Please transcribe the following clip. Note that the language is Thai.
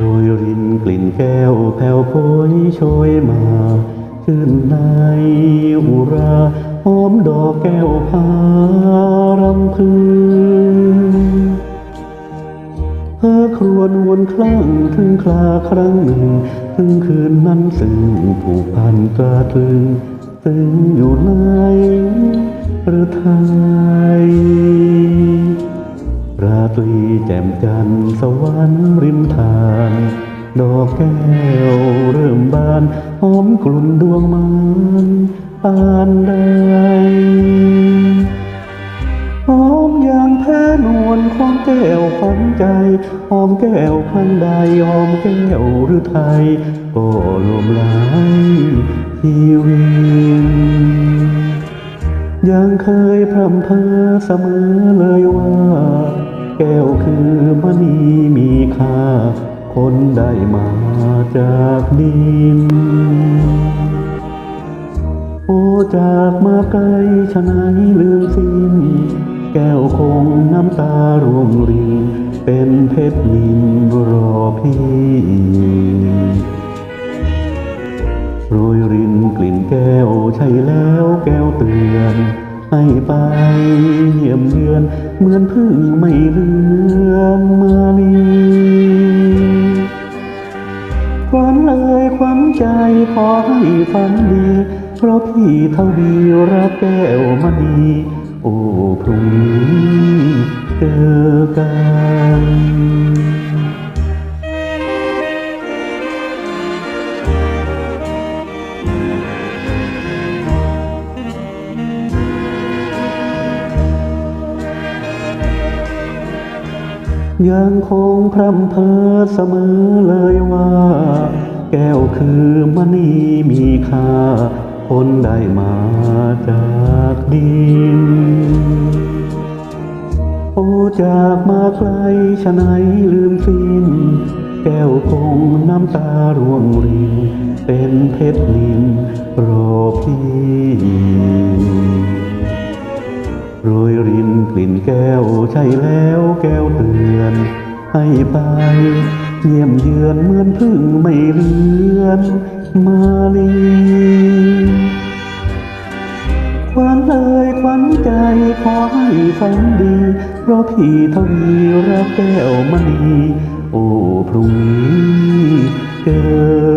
รยรินกลิ่นแก้วแผ่วโพยโชยมาชื่นในอุราหอมดอกแก้วพารำพึงเธอครวนวนคลั่งถึงคลาครั้งหนึ่ง ถึงคืนนั้นซึ่งผูกพันตราตรึงซึ่งอยู่ในหรือไทย ตรีแจ่มจันทร์สวรรค์ริมทาน ดอกแก้วเริ่มบานหอมกลุ่นดวงมันปานใดหอมอย่างแพ้นวลของแก้วขวัญใจหอมแก้วครั้งใดหอมแก้วหรือไทย ก็รวมหลายชีวิตยังเคยพร่ำเพ้อเสมอเลยว่า แก้วคือมณีมีค่า คนได้มาจากดิน โอจากมาไกลชะไหนลืมสิ้น แก้วคงน้ำตาร่วงริน เป็นเพชรนินรอพี่โรยรินกลิ่นแก้วใช่แล้วแก้วเตือน ให้ไปเยี่ยมเยือน เหมือนพึ่งไม่เลือนมาลีควันเลยควันใจขอให้ฝันดี เพราะพี่เท่าดีรักแก้วมณีโอ้พรุ่งนี้เจอกัน ยังคงพร่ำเพ้อเสมอเลยว่า แก้วคือมณีมีค่า คนได้มาจากดิน โอ้จากมาไกลชะไหนลืมสิ้น แก้วคงน้ำตาร่วงริน เป็นเพชรนินรอพี่ กลิ่นแก้วใช่แล้วแก้วเตือน ให้ไป เยี่ยมเยือนเหมือนพึ่งไม่เลือนมาลีควันเอ่ยควันใจขอให้ฝันดี เพราะพี่ทวีรักแก้วมณี โอ้พรุ่งนี้เจอ